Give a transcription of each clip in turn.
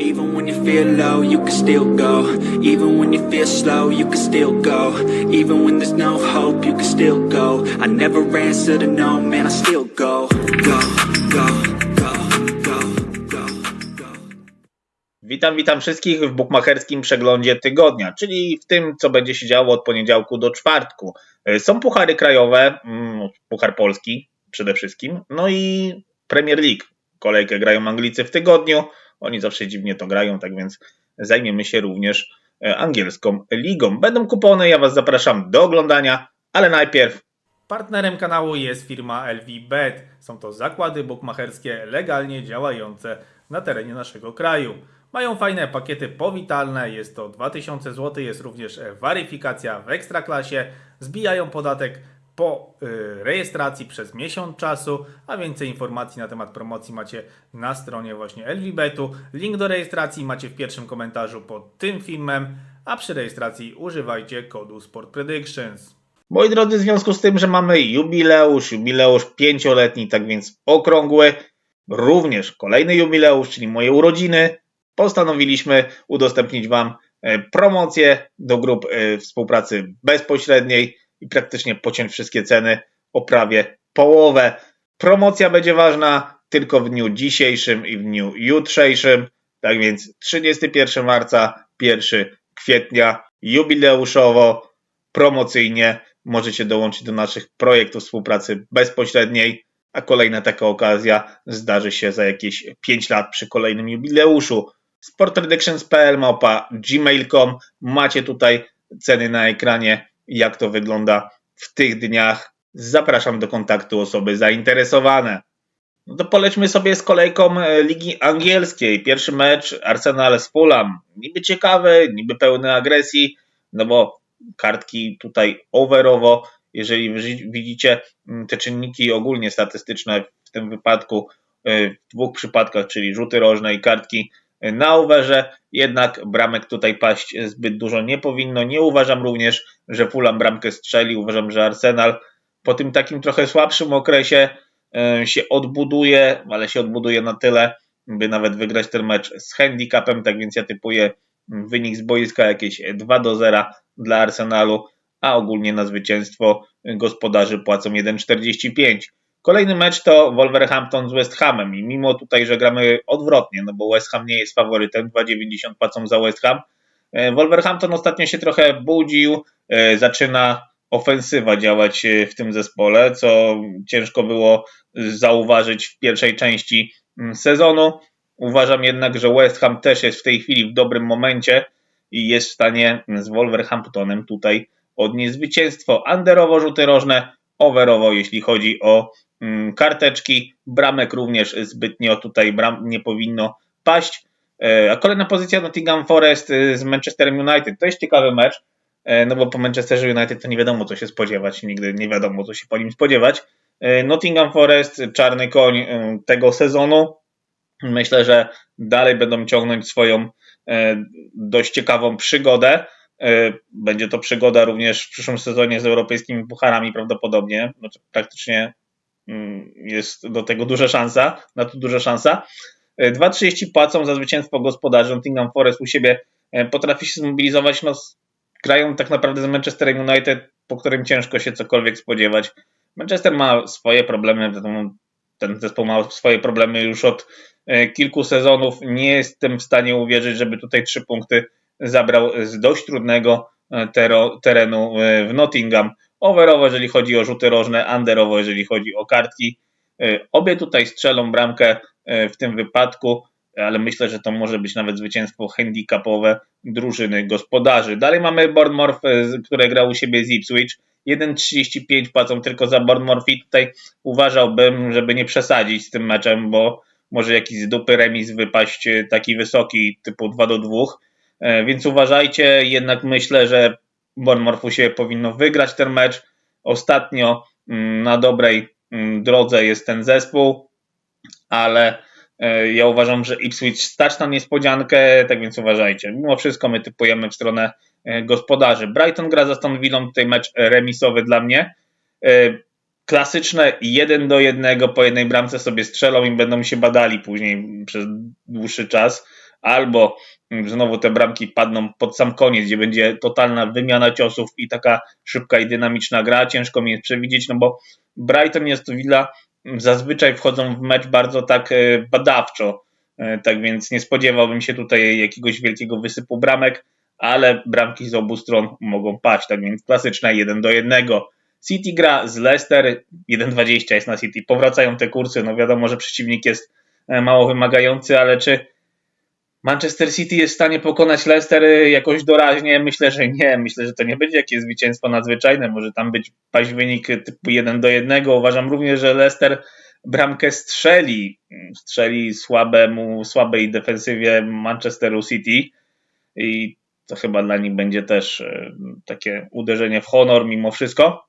Even when you feel low, you can still go. Even when you feel slow, you can still go. Even when there's no hope, you can still go. I never answer to no, man, I still go. Go, go. Witam, witam wszystkich w bukmacherskim przeglądzie tygodnia, czyli w tym, co będzie się działo od poniedziałku do czwartku. E, Są puchary krajowe, mm, Puchar Polski przede wszystkim, no i Premier League. Kolejkę grają Anglicy w tygodniu, oni zawsze dziwnie to grają, tak więc zajmiemy się również e, angielską ligą. Będą kupony, ja Was zapraszam do oglądania, ale najpierw Partnerem kanału jest firma LVBet. Są to zakłady bukmacherskie legalnie działające na terenie naszego kraju. Mają fajne pakiety powitalne, jest to 2000 zł, jest również weryfikacja w ekstraklasie, zbijają podatek po y, rejestracji przez miesiąc czasu, a więcej informacji na temat promocji macie na stronie właśnie LVBetu. Link do rejestracji macie w pierwszym komentarzu pod tym filmem, a przy rejestracji używajcie kodu Sport Predictions. Moi drodzy, w związku z tym, że mamy jubileusz, jubileusz pięcioletni, tak więc okrągły, również kolejny jubileusz, czyli moje urodziny, postanowiliśmy udostępnić Wam e, promocję do grup e, współpracy bezpośredniej i praktycznie pociąć wszystkie ceny o prawie połowę. Promocja będzie ważna tylko w dniu dzisiejszym i w dniu jutrzejszym, tak więc 31 marca, 1 kwietnia, jubileuszowo, promocyjnie możecie dołączyć do naszych projektów współpracy bezpośredniej, a kolejna taka okazja zdarzy się za jakieś 5 lat przy kolejnym jubileuszu. sportpredictions.pl małpa gmail.com macie tutaj ceny na ekranie, jak to wygląda w tych dniach. Zapraszam do kontaktu osoby zainteresowane. No to polećmy sobie z kolejką e, Ligi Angielskiej. Pierwszy mecz Arsenal z Fulham. Niby ciekawy, niby pełny agresji, no bo kartki tutaj overowo, jeżeli widzicie mm, te czynniki ogólnie statystyczne w tym wypadku, y, w dwóch przypadkach, czyli rzuty rożne i kartki na overze, jednak bramek tutaj paść zbyt dużo nie powinno. Nie uważam również, że Fulham bramkę strzeli. Uważam, że Arsenal po tym takim trochę słabszym okresie y, się odbuduje, ale się odbuduje na tyle, by nawet wygrać ten mecz z handicapem, tak więc ja typuję wynik z boiska jakieś 2 do 0 dla Arsenalu, a ogólnie na zwycięstwo gospodarzy płacą 1,45. Kolejny mecz to Wolverhampton z West Hamem i mimo tutaj, że gramy odwrotnie, no bo West Ham nie jest faworytem, 2,90 płacą za West Ham. e, Wolverhampton ostatnio się trochę budził, e, zaczyna ofensywa działać e, w tym zespole, co ciężko było zauważyć w pierwszej części mm, sezonu. Uważam jednak, że West Ham też jest w tej chwili w dobrym momencie i jest w stanie z Wolverhamptonem tutaj odnieść zwycięstwo. Underowo rzuty rożne, overowo jeśli chodzi o karteczki. Bramek również zbytnio tutaj bram nie powinno paść. E, A kolejna pozycja Nottingham Forest e, z Manchesterem United. To jest ciekawy mecz, e, no bo po Manchesterze United to nie wiadomo co się spodziewać, nigdy nie wiadomo co się po nim spodziewać. Nottingham Forest, czarny koń tego sezonu. Myślę, że dalej będą ciągnąć swoją dość ciekawą przygodę. Będzie to przygoda również w przyszłym sezonie z europejskimi pucharami prawdopodobnie. Znaczy, praktycznie mm, jest do tego duża szansa, na to duża szansa. E, 2,30 płacą za zwycięstwo gospodarzy. Nottingham Forest u siebie e, potrafi się zmobilizować. No, grają tak naprawdę z Manchesterem United, po którym ciężko się cokolwiek spodziewać. Manchester ma swoje problemy, ten zespół ma swoje problemy już od e, kilku sezonów. Nie jestem w stanie uwierzyć, żeby tutaj trzy punkty zabrał z dość trudnego e, terenu e, w Nottingham. Overowo, jeżeli chodzi o rzuty rożne, underowo, jeżeli chodzi o kartki. E, Obie tutaj strzelą bramkę e, w tym wypadku, ale myślę, że to może być nawet zwycięstwo handicapowe drużyny gospodarzy. Dalej mamy Bournemouth, e, które grał u siebie z Ipswich. 1,35 płacą tylko za Bournemouth i tutaj uważałbym, żeby nie przesadzić z tym meczem, bo może jakiś z dupy remis wypaść taki wysoki, typu 2 do 2. E, Więc uważajcie, jednak myślę, że Bournemouth u siebie powinno wygrać ten mecz. Ostatnio mm, na dobrej mm, drodze jest ten zespół, ale e, ja uważam, że Ipswich stać na niespodziankę, tak więc uważajcie. Mimo wszystko my typujemy w stronę e, gospodarzy. Brighton gra za Aston Villą, tutaj mecz remisowy dla mnie. E, Klasyczne 1 do 1 po jednej bramce sobie strzelą i będą się badali później przez dłuższy czas. albo znowu te bramki padną pod sam koniec, gdzie będzie totalna wymiana ciosów i taka szybka i dynamiczna gra. Ciężko mi jest przewidzieć, no bo Brighton jest to Villa zazwyczaj wchodzą w mecz bardzo tak e, badawczo. E, Tak więc nie spodziewałbym się tutaj jakiegoś wielkiego wysypu bramek, ale bramki z obu stron mogą paść. Tak więc klasyczne 1 do 1. City gra z Leicester, 1,20 jest na City. Powracają te kursy. No wiadomo, że przeciwnik jest e, mało wymagający, ale czy Manchester City jest w stanie pokonać Leicester jakoś doraźnie? Myślę, że nie. Myślę, że to nie będzie jakieś zwycięstwo nadzwyczajne. Może tam być paść wynik typu 1 do 1. Uważam również, że Leicester bramkę strzeli. Strzeli słabemu, słabej defensywie Manchesteru City. I to chyba dla nich będzie też y, takie uderzenie w honor mimo wszystko.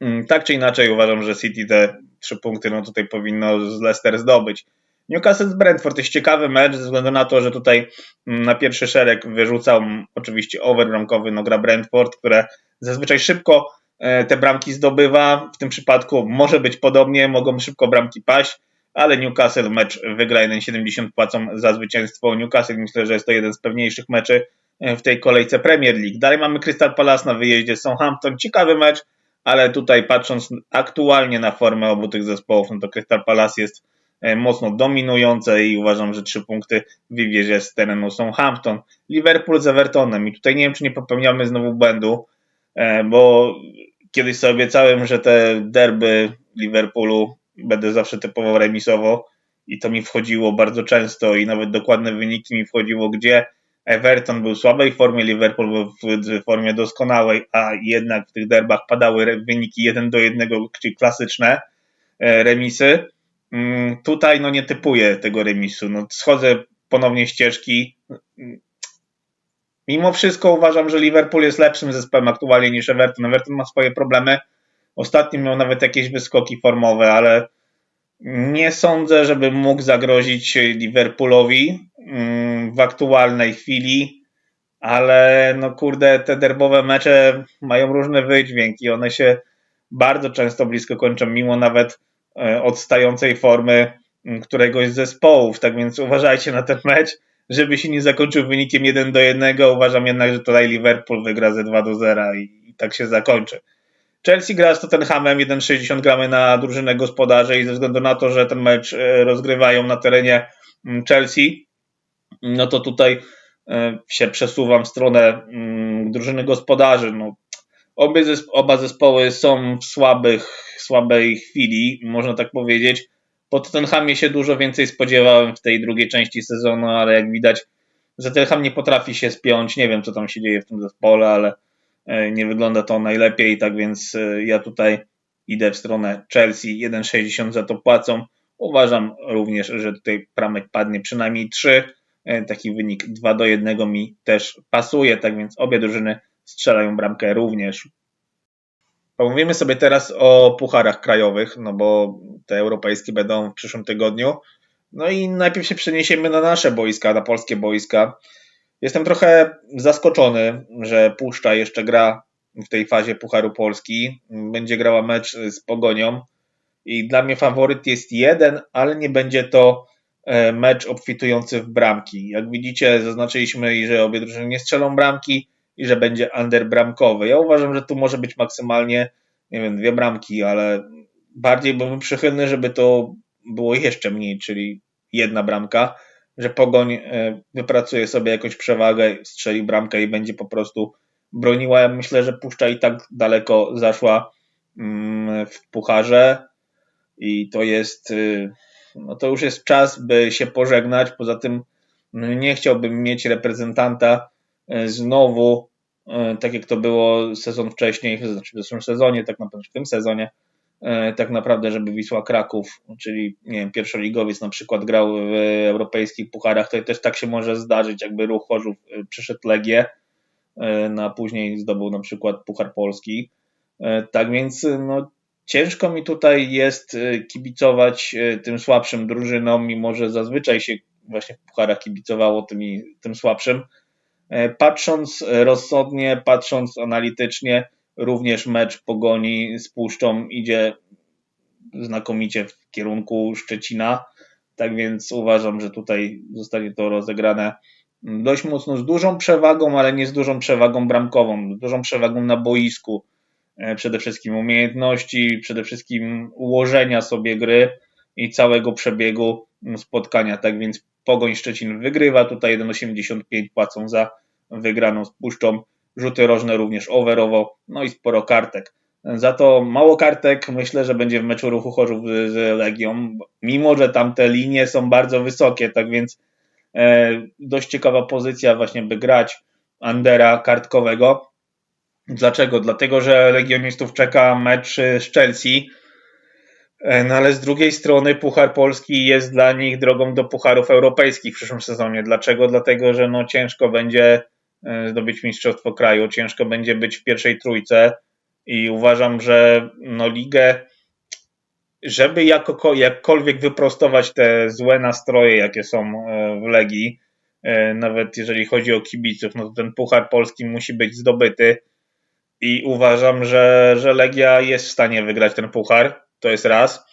Mm, Tak czy inaczej uważam, że City te trzy punkty no tutaj powinno z Leicester zdobyć. Newcastle z Brentford jest ciekawy mecz ze względu na to, że tutaj mm, na pierwszy szereg wyrzucał mm, oczywiście over bramkowy, no gra Brentford, które zazwyczaj szybko e, te bramki zdobywa. W tym przypadku może być podobnie, mogą szybko bramki paść, ale Newcastle mecz wygra 1,70 płacą za zwycięstwo. Newcastle myślę, że jest to jeden z pewniejszych meczy e, w tej kolejce Premier League. Dalej mamy Crystal Palace na wyjeździe z Southampton. Ciekawy mecz, ale tutaj patrząc aktualnie na formę obu tych zespołów, no to Crystal Palace jest mocno dominujące i uważam, że trzy punkty wywiezie z terenu Southampton. Liverpool z Evertonem i tutaj nie wiem, czy nie popełniamy znowu błędu, e, bo kiedyś sobie obiecałem, że te derby Liverpoolu będę zawsze typowo remisowo i to mi wchodziło bardzo często i nawet dokładne wyniki mi wchodziło, gdzie Everton był w słabej formie, Liverpool był w formie doskonałej, a jednak w tych derbach padały wyniki 1 do 1, czyli klasyczne e, remisy. Mm, Tutaj no nie typuję tego remisu. No, schodzę ponownie ścieżki. Mimo wszystko uważam, że Liverpool jest lepszym zespołem aktualnie niż Everton. Everton ma swoje problemy. Ostatnio miał nawet jakieś wyskoki formowe, ale nie sądzę, żeby mógł zagrozić Liverpoolowi mm, w aktualnej chwili, ale no kurde, te derbowe mecze mają różny wydźwięk i one się bardzo często blisko kończą, mimo nawet odstającej formy któregoś z zespołów. Tak więc uważajcie na ten mecz, żeby się nie zakończył wynikiem 1 do 1. Uważam jednak, że tutaj Liverpool wygra ze 2 do 0 i, i tak się zakończy. Chelsea gra z Tottenhamem, 1,60 gramy na drużynę gospodarzy i ze względu na to, że ten mecz e, rozgrywają na terenie Chelsea, no to tutaj e, się przesuwam w stronę drużyny gospodarzy. No, obie oba zespoły są w słabych, słabej chwili, można tak powiedzieć. Po Tottenhamie się dużo więcej spodziewałem w tej drugiej części sezonu, ale jak widać, Tottenham nie potrafi się spiąć. Nie wiem, co tam się dzieje w tym zespole, ale e, nie wygląda to najlepiej, tak więc e, ja tutaj idę w stronę Chelsea, 1,60 za to płacą. Uważam również, że tutaj pramek padnie przynajmniej 3. E, Taki wynik 2 do 1 mi też pasuje, tak więc obie drużyny strzelają bramkę również. Pomówimy sobie teraz o pucharach krajowych, no bo te europejskie będą w przyszłym tygodniu. No i najpierw się przeniesiemy na nasze boiska, na polskie boiska. Jestem trochę zaskoczony, że Puszcza jeszcze gra w tej fazie Pucharu Polski. Będzie grała mecz z Pogonią i dla mnie faworyt jest jeden, ale nie będzie to e, mecz obfitujący w bramki. Jak widzicie, zaznaczyliśmy, że obie drużyny nie strzelą bramki i że będzie under bramkowy. Ja uważam, że tu może być maksymalnie, nie wiem, dwie bramki, ale bardziej byłbym przychylny, żeby to było jeszcze mniej, czyli jedna bramka, że Pogoń e, wypracuje sobie jakąś przewagę, strzeli bramkę i będzie po prostu broniła. Ja myślę, że Puszcza i tak daleko zaszła mm, w pucharze i to jest, y, no to już jest czas, by się pożegnać. Poza tym no, nie chciałbym mieć reprezentanta e, znowu, tak jak to było sezon wcześniej, znaczy w zeszłym sezonie, tak naprawdę w tym sezonie, e, tak naprawdę, żeby Wisła Kraków, czyli nie wiem, pierwszoligowiec na przykład grał w europejskich pucharach, to też tak się może zdarzyć, jakby Ruch Chorzów e, przyszedł Legię, e, no, później zdobył na przykład Puchar Polski. E, Tak więc no, ciężko mi tutaj jest e, kibicować e, tym słabszym drużynom, mimo że zazwyczaj się właśnie w pucharach kibicowało tym słabszym. E, Patrząc rozsądnie, patrząc analitycznie, również mecz Pogoni z Puszczą idzie znakomicie w kierunku Szczecina. Tak więc uważam, że tutaj zostanie to rozegrane dość mocno z dużą przewagą, ale nie z dużą przewagą bramkową, z dużą przewagą na boisku. E, Przede wszystkim umiejętności, przede wszystkim ułożenia sobie gry i całego przebiegu spotkania. Tak więc Pogoń Szczecin wygrywa, tutaj 1,85 płacą za wygraną z Puszczą, rzuty rożne również overowo, no i sporo kartek. Za to mało kartek myślę, że będzie w meczu ruchu Chorzów z Legią, mimo że tam te linie są bardzo wysokie, tak więc e, dość ciekawa pozycja właśnie, by grać Andera kartkowego. Dlaczego? Dlatego, że Legionistów czeka mecz z Chelsea, no ale z drugiej strony Puchar Polski jest dla nich drogą do Pucharów Europejskich w przyszłym sezonie. Dlaczego? Dlatego, że no ciężko będzie e, zdobyć Mistrzostwo Kraju, ciężko będzie być w pierwszej trójce i uważam, że no ligę, żeby jakkolwiek wyprostować te złe nastroje, jakie są e, w Legii, e, nawet jeżeli chodzi o kibiców, no to ten Puchar Polski musi być zdobyty i uważam, że, że Legia jest w stanie wygrać ten Puchar, to jest raz.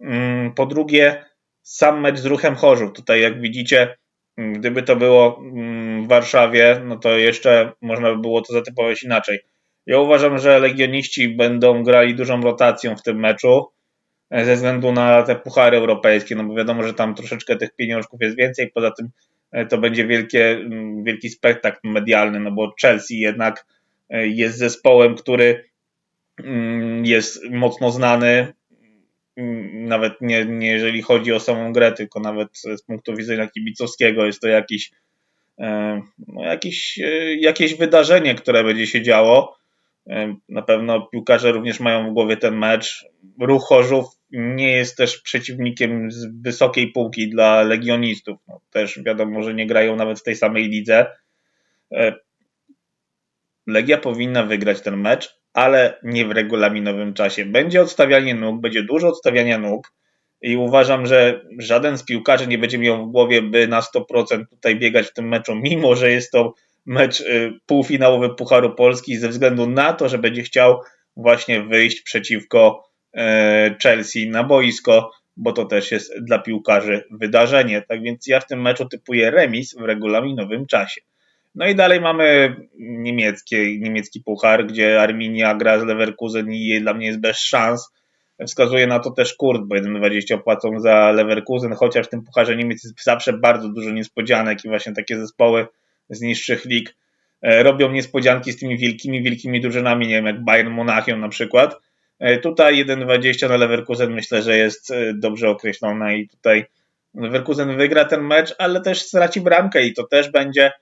Mm, Po drugie, sam mecz z Ruchem Chorzów, tutaj jak widzicie, mm, gdyby to było mm, w Warszawie, no to jeszcze można by było to zatypować inaczej. Ja uważam, że legioniści będą grali dużą rotacją w tym meczu e, ze względu na te puchary europejskie, no bo wiadomo, że tam troszeczkę tych pieniążków jest więcej, poza tym e, to będzie wielkie, wielki spektakl medialny, no bo Chelsea jednak e, jest zespołem, który jest mocno znany, nawet nie, nie jeżeli chodzi o samą grę, tylko nawet z punktu widzenia kibicowskiego jest to jakiś, e, no jakiś, e, jakieś wydarzenie, które będzie się działo. E, Na pewno piłkarze również mają w głowie ten mecz. Ruch Chorzów nie jest też przeciwnikiem z wysokiej półki dla legionistów. No, też wiadomo, że nie grają nawet w tej samej lidze. Legia powinna wygrać ten mecz, ale nie w regulaminowym czasie. Będzie odstawianie nóg, będzie dużo odstawiania nóg i uważam, że żaden z piłkarzy nie będzie miał w głowie, by na 100% tutaj biegać w tym meczu, mimo że jest to mecz y, półfinałowy Pucharu Polski, ze względu na to, że będzie chciał właśnie wyjść przeciwko e, Chelsea na boisko, bo to też jest dla piłkarzy wydarzenie. Tak więc ja w tym meczu typuję remis w regulaminowym czasie. No i dalej mamy niemieckie, niemiecki puchar, gdzie Arminia gra z Leverkusen i dla mnie jest bez szans. Wskazuje na to też Kurt, bo 1,20 płacą za Leverkusen, chociaż w tym pucharze Niemiec jest zawsze bardzo dużo niespodzianek i właśnie takie zespoły z niższych lig e, robią niespodzianki z tymi wielkimi, wielkimi drużynami, nie wiem, jak Bayern Monachium na przykład. E, Tutaj 1,20 na Leverkusen myślę, że jest e, dobrze określona i tutaj Leverkusen wygra ten mecz, ale też straci bramkę i to też będzie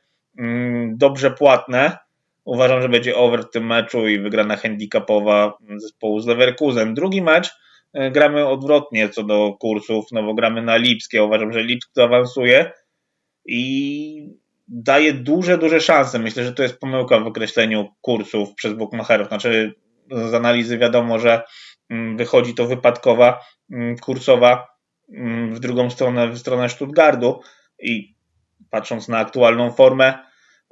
dobrze płatne. Uważam, że będzie over w tym meczu i wygrana handicapowa zespołu z Leverkusen. Drugi mecz e, gramy odwrotnie co do kursów, no bo gramy na Lipskie. Uważam, że Lipsk awansuje i daje duże, duże szanse. Myślę, że to jest pomyłka w określeniu kursów przez bookmacherów. Znaczy z analizy wiadomo, że mm, wychodzi to wypadkowa mm, kursowa mm, w drugą stronę, w stronę Stuttgartu i patrząc na aktualną formę,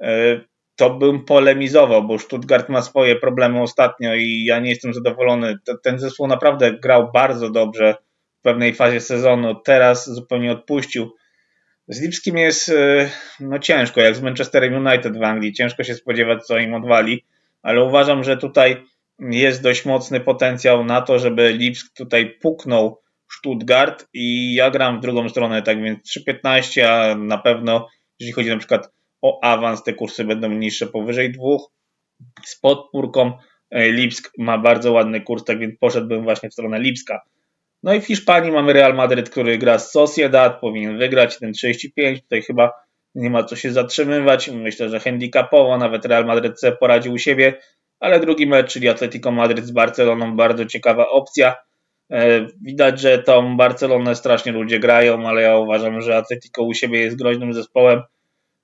e, to bym polemizował, bo Stuttgart ma swoje problemy ostatnio i ja nie jestem zadowolony. Ten zespół naprawdę grał bardzo dobrze w pewnej fazie sezonu, teraz zupełnie odpuścił. Z Lipskim jest e, no ciężko, jak z Manchesterem United w Anglii. Ciężko się spodziewać, co im odwali, ale uważam, że tutaj jest dość mocny potencjał na to, żeby Lipsk tutaj puknął Stuttgart i ja gram w drugą stronę, tak więc 3,15, a na pewno jeżeli chodzi na przykład o awans, te kursy będą niższe powyżej dwóch. Z podpórką e, Lipsk ma bardzo ładny kurs, tak więc poszedłbym właśnie w stronę Lipska. No i w Hiszpanii mamy Real Madryt, który gra z Sociedad, powinien wygrać ten 35, tutaj chyba nie ma co się zatrzymywać. Myślę, że handicapowo nawet Real Madryt sobie poradził u siebie, ale drugi mecz, czyli Atletico Madryt z Barceloną, bardzo ciekawa opcja. E, Widać, że tą Barcelonę strasznie ludzie grają, ale ja uważam, że Atletico u siebie jest groźnym zespołem,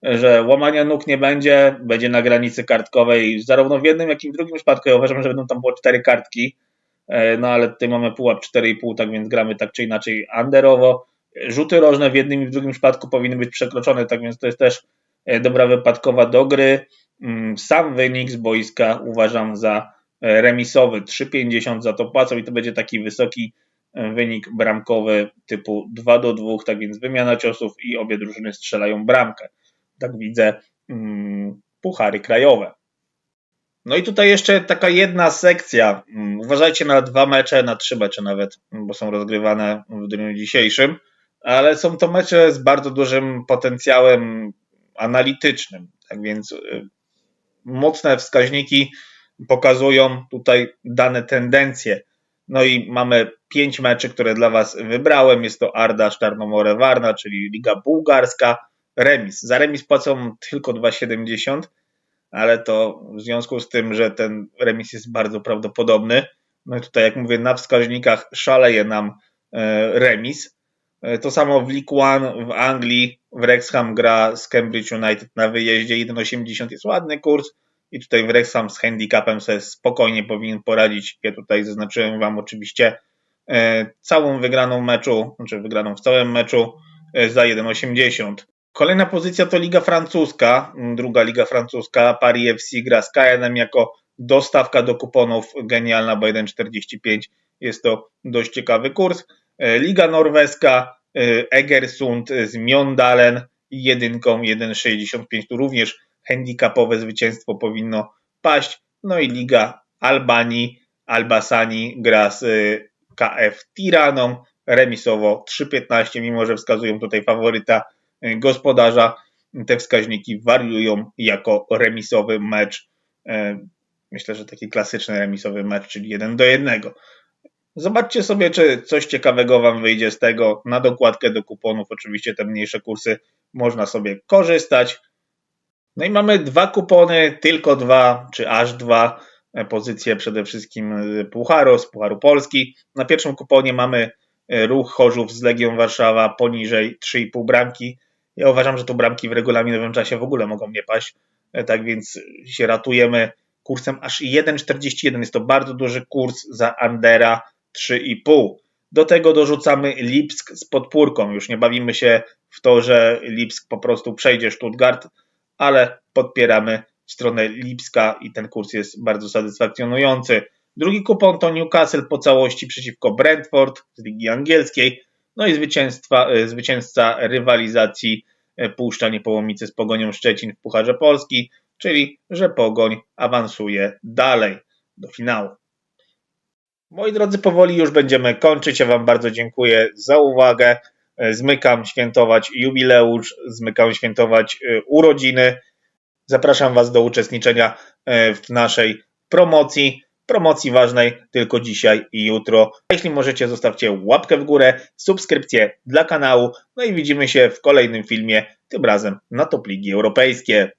e, że łamania nóg nie będzie, będzie na granicy kartkowej, zarówno w jednym, jak i w drugim przypadku. Ja uważam, że będą tam było cztery kartki, E, no ale tutaj mamy pułap 4,5, tak więc gramy tak czy inaczej underowo. Rzuty rożne w jednym i w drugim przypadku powinny być przekroczone, tak więc to jest też dobra wypadkowa do gry. Mm, Sam wynik z boiska uważam za remisowy, 3,50 za to płacą i to będzie taki wysoki e, wynik bramkowy typu 2 do 2, tak więc wymiana ciosów i obie drużyny strzelają bramkę. Tak widzę mm, puchary krajowe. No i tutaj jeszcze taka jedna sekcja. Mm, Uważajcie na dwa mecze, na trzy mecze nawet, bo są rozgrywane w dniu dzisiejszym, ale są to mecze z bardzo dużym potencjałem analitycznym. Tak więc y, mocne wskaźniki pokazują tutaj dane tendencje. No i mamy pięć meczy, które dla Was wybrałem. Jest to Arda Czarnomore Warna, czyli Liga Bułgarska. Remis. Za remis płacą tylko 2,70, ale to w związku z tym, że ten remis jest bardzo prawdopodobny. No i tutaj, jak mówię, na wskaźnikach szaleje nam e, remis. E, To samo w League One w Anglii. Wrexham gra z Cambridge United na wyjeździe. 1,80 jest ładny kurs. I tutaj Wrexham z handicapem sobie spokojnie powinien poradzić. Ja tutaj zaznaczyłem Wam oczywiście e, całą wygraną meczu, znaczy wygraną w całym meczu e, za 1,80. Kolejna pozycja to Liga Francuska, druga Liga Francuska. Paris FC gra z KNM jako dostawka do kuponów genialna, bo 1,45 jest to dość ciekawy kurs. E, Liga Norweska, Egersund z Mjondalen jedynką 1,65 tu również handicapowe zwycięstwo powinno paść. No i Liga Albanii, Albasani gra z y, KF Tiraną, remisowo 3,15, mimo że wskazują tutaj faworyta y, gospodarza. Te wskaźniki wariują jako remisowy mecz. Y, Myślę, że taki klasyczny remisowy mecz, czyli 1 do 1. Zobaczcie sobie, czy coś ciekawego Wam wyjdzie z tego. Na dokładkę do kuponów, oczywiście te mniejsze kursy można sobie korzystać. No i mamy dwa kupony, tylko dwa, czy aż dwa e, pozycje przede wszystkim e, Pucharu, z Pucharu Polski. Na pierwszym kuponie mamy e, ruch Chorzów z Legią Warszawa poniżej 3,5 bramki. Ja uważam, że tu bramki w regulaminowym czasie w ogóle mogą nie paść, tak więc się ratujemy kursem aż 1,41. Jest to bardzo duży kurs za Andera 3,5. Do tego dorzucamy Lipsk z podpórką. Już nie bawimy się w to, że Lipsk po prostu przejdzie Stuttgart, ale podpieramy stronę Lipska i ten kurs jest bardzo satysfakcjonujący. Drugi kupon to Newcastle po całości przeciwko Brentford z Ligi Angielskiej. No i zwycięstwa, e, zwycięzca rywalizacji e, Puszcza Niepołomice z Pogonią Szczecin w Pucharze Polski, czyli że Pogoń awansuje dalej do finału. Moi drodzy, powoli już będziemy kończyć. Ja Wam bardzo dziękuję za uwagę. E, Zmykam świętować jubileusz, zmykam świętować e, urodziny. Zapraszam Was do uczestniczenia e, w naszej promocji. Promocji ważnej tylko dzisiaj i jutro. Jeśli możecie, zostawcie łapkę w górę, subskrypcję dla kanału. No i widzimy się w kolejnym filmie, tym razem na Top Ligi Europejskie.